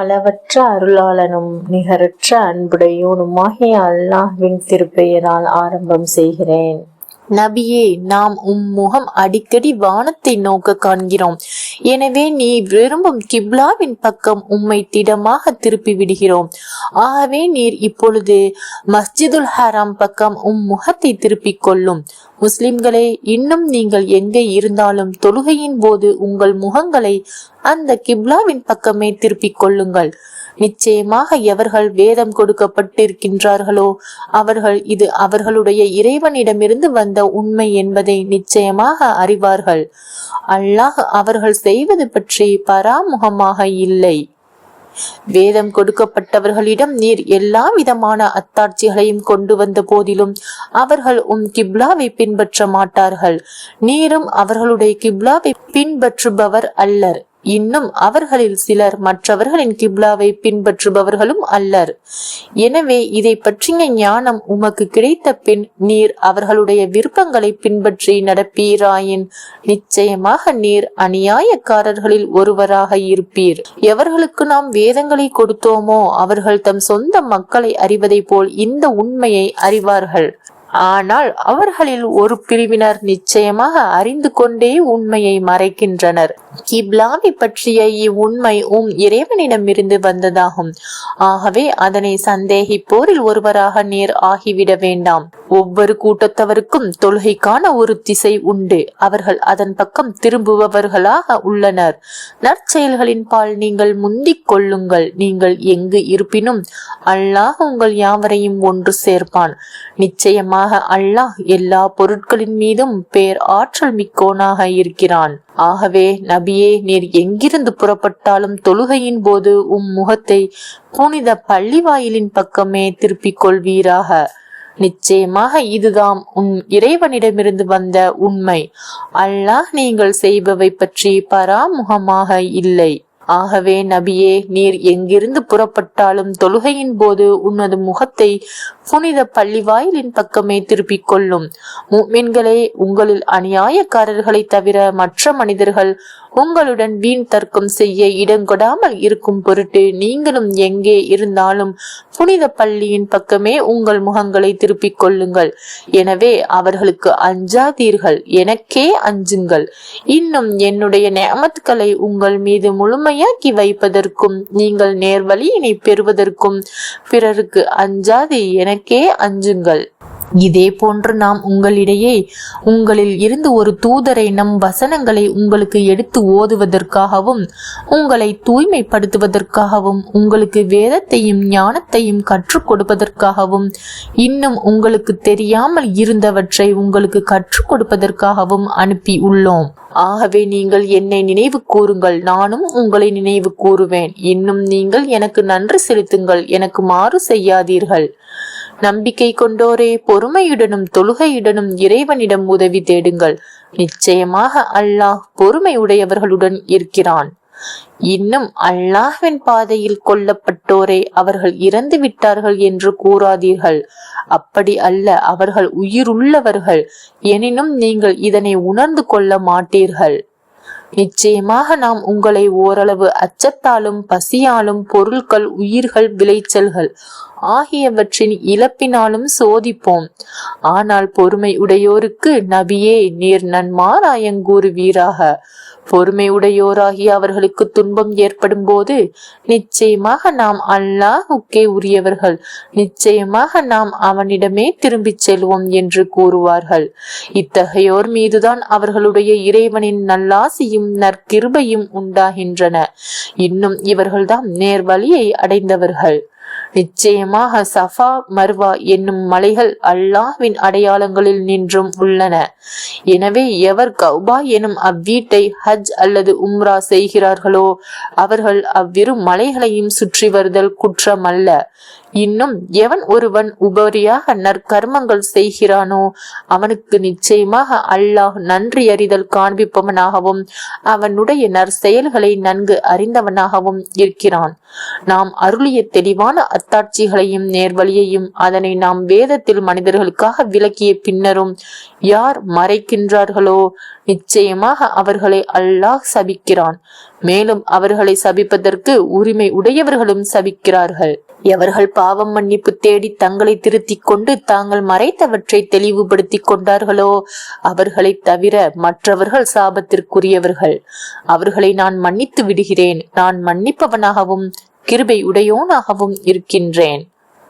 அளவற்ற அருளாளனும் நிகரற்ற அன்புடையோனுமாகிய அல்லாஹ்வின் திருப்பெயரால் ஆரம்பம் செய்கிறேன். நபியே நாம் உம் முகம் அடிக்கடி வானத்தை நோக்க காண்கிறோம். எனவே நீ விரும்பும் கிப்லாவின் பக்கம் உம்மை திடமாக திருப்பி விடுகிறோம். ஆகவே நீர் இப்பொழுது மஸ்ஜிதுல் ஹராம் பக்கம் உம் முகத்தை திருப்பிக் கொள்ளும். முஸ்லிம்களே இன்னும் நீங்கள் எங்கே இருந்தாலும் தொழுகையின் போது உங்கள் முகங்களை அந்த கிப்லாவின் பக்கமே திருப்பிக் கொள்ளுங்கள். நிச்சயமாக எவர்கள் வேதம் கொடுக்கப்பட்டிருக்கின்றார்களோ அவர்கள் இது அவர்களுடைய இறைவனிடமிருந்து வந்த உண்மை என்பதை நிச்சயமாக அறிவார்கள். அல்லாஹ் அவர்கள் செய்வது பற்றி பராமுகமாக இல்லை. வேதம் கொடுக்கப்பட்டவர்களிடம் நீர் எல்லா விதமான அத்தாட்சிகளையும் கொண்டு வந்த போதிலும் அவர்கள் உம் கிப்லாவை பின்பற்ற மாட்டார்கள். நீரும் அவர்களுடைய கிப்லாவை பின்பற்றுபவர் அல்லர். இன்னும் அவர்களில் சிலர் மற்றவர்களின் கிப்லாவை பின்பற்றுபவர்களும் அல்லர். எனவே இதை பற்றிய ஞானம் உமக்கு கிடைத்த பின் நீர் அவர்களுடைய விருப்பங்களை பின்பற்றி நடப்பீராயின். நிச்சயமாக நீர் அநியாயக்காரர்களில் ஒருவராக இருப்பீர். எவர்களுக்கு நாம் வேதங்களை கொடுத்தோமோ அவர்கள் தம் சொந்த மக்களை அறிவதைப் போல் இந்த உண்மையை அறிவார்கள். ஆனால் அவர்களில் ஒரு பிரிவினர் நிச்சயமாக அறிந்து கொண்டே உண்மையை மறைக்கின்றனர். இப்லாமி பற்றிய இவ்வுண்மை உம் இறைவனிடமிருந்து வந்ததாகும். ஆகவே அதனை சந்தேகிப்போரில் ஒருவராக நீர் ஆகிவிட வேண்டாம். ஒவ்வொரு கூட்டத்தவருக்கும் தொழுகைக்கான ஒரு திசை உண்டு. அவர்கள் அதன் பக்கம் திரும்புபவர்களாக உள்ளனர். நற்செயல்களின் பால் நீங்கள் முந்திக் கொள்ளுங்கள். நீங்கள் எங்கு இருப்பினும் அல்லாஹ் உங்கள் யாவரையும் ஒன்று சேர்ப்பான். நிச்சயமாக அல்லாஹ் எல்லா பொருட்களின் மீதும் பேர் ஆற்றல் மிக்கோனாக இருக்கிறான். ஆகவே நபியே நீர் எங்கிருந்து புறப்பட்டாலும் தொழுகையின் போது உம் முகத்தை புனித பள்ளிவாயிலின் பக்கமே திருப்பிக் கொள்வீராக. நிச்சயமாக இதுதான் உன் இறைவனிடமிருந்து வந்த உண்மை. அல்லாஹ் நீங்கள் செய்பவை பற்றி பராமுகமாக இல்லை. ஆகவே நபியே நீர் எங்கிருந்து புறப்பட்டாலும் தொழுகையின் போது உனது முகத்தை புனித பள்ளிவாயிலின் பக்கமே திருப்பிக் கொள்ளும். மீன்களே உங்களில் அநியாயக்காரர்களை தவிர மற்ற மனிதர்கள் உங்களுடன் வீண் தர்க்கம் செய்ய இடங்கொடாமல் இருக்கும் பொருட்டு நீங்களும் எங்கே இருந்தாலும் புனித பள்ளியின் பக்கமே உங்கள் முகங்களை திருப்பிக் கொள்ளுங்கள். எனவே அவர்களுக்கு அஞ்சாதீர்கள். எனக்கே அஞ்சுங்கள். இன்னும் என்னுடைய நேமத்துக்களை உங்கள் மீது முழுமையாக்கி வைப்பதற்கும் நீங்கள் நேர்வழியினை பெறுவதற்கும் பிறருக்கு அஞ்சாது எனக்கே அஞ்சுங்கள். இதே போன்று நாம் உங்களிடையே உங்களில் இருந்து ஒரு தூதரை நம் வசனங்களை உங்களுக்கு எடுத்து ஓதுவதற்காகவும் உங்களை தூய்மைப்படுத்துவதற்காகவும் உங்களுக்கு வேதத்தையும் ஞானத்தையும் கற்றுக் கொடுப்பதற்காகவும் இன்னும் உங்களுக்கு தெரியாமல் இருந்தவற்றை உங்களுக்கு கற்றுக் கொடுப்பதற்காகவும் அனுப்பி உள்ளோம். ஆகவே நீங்கள் என்னை நினைவு கூறுங்கள். நானும் உங்களை நினைவு கூறுவேன். இன்னும் நீங்கள் எனக்கு நன்றி செலுத்துங்கள். எனக்கு மாறு செய்யாதீர்கள். நம்பிக்கை கொண்டோரே பொறுமையுடனும் தொழுகையுடனும் இறைவனிடம் உதவி தேடுங்கள். நிச்சயமாக அல்லாஹ் பொறுமை உடையவர்களுடன் இருக்கிறான். இன்னும் அல்லாஹ்வின் பாதையில் கொல்லப்பட்டோரே அவர்கள் இறந்து விட்டார்கள் என்று கூறாதீர்கள். அப்படி அல்ல அவர்கள் உயிருள்ளவர்கள். எனினும் நீங்கள் இதனை உணர்ந்து கொள்ள மாட்டீர்கள். நிச்சயமாக நாம் உங்களை ஓரளவு அச்சத்தாலும் பசியாலும் பொருட்கள் உயிர்கள் விளைச்சல்கள் ஆகியவற்றின் இழப்பினாலும் சோதிப்போம். ஆனால் பொறுமை உடையோருக்கு நபியே நீர் நன்மாராயங்கூறுவீராக. பொறுமையுடையோராகி அவர்களுக்கு துன்பம் ஏற்படும் போது நிச்சயமாக நாம் அல்லாஹுக்கே உரியவர்கள். நிச்சயமாக நாம் அவனிடமே திரும்பிச் செல்வோம் என்று கூறுவார்கள். இத்தகையோர் மீதுதான் அவர்களுடைய இறைவனின் நல்லாசியும் நற்கிருபையும் உண்டாகின்றன. இன்னும் இவர்கள்தான் நேர்வழியை அடைந்தவர்கள். நிச்சயமாக சஃபா மர்வா என்னும் மலைகள் அல்லாஹ்வின் அடையாளங்களில் நின்றும் உள்ளன. எனவே எவர் கௌபா எனும் அவ்வீட்டை ஹஜ் அல்லது உம்ரா செய்கிறார்களோ அவர்கள் அவ்விரு மலைகளையும் சுற்றி வருதல் குற்றம் அல்ல இன்னும் எவன் ஒருவன் உபரியாக நற்கர்மங்கள் செய்கிறானோ அவனுக்கு நிச்சயமாக அல்லாஹ் நன்றி அறிதல் காண்பிப்பவனாகவும் அவனுடைய நற்செயல்களை நன்கு அறிந்தவனாகவும் இருக்கிறான். நாம் அருளிய தெளிவான அத்தாட்சிகளையும் நேர்வழியையும் அதனை நாம் வேதத்தில் மனிதர்களுக்காக விளக்கிய பின்னரும் யார் மறைக்கின்றார்களோ நிச்சயமாக அவர்களை அல்லாஹ் சபிக்கிறான். மேலும் அவர்களை சபிப்பதற்கு உரிமை உடையவர்களும் சபிக்கிறார்கள். எவர்கள் பாவம் மன்னிப்பு தேடி தங்களை திருத்திக் கொண்டு தாங்கள் மறைத்தவற்றை தெளிவுபடுத்திக் கொண்டார்களோ அவர்களை தவிர மற்றவர்கள் சாபத்திற்குரியவர்கள். அவர்களை நான் மன்னித்து விடுகிறேன். நான் மன்னிப்பவனாகவும் கிருபை உடையோனாகவும் இருக்கின்றேன்.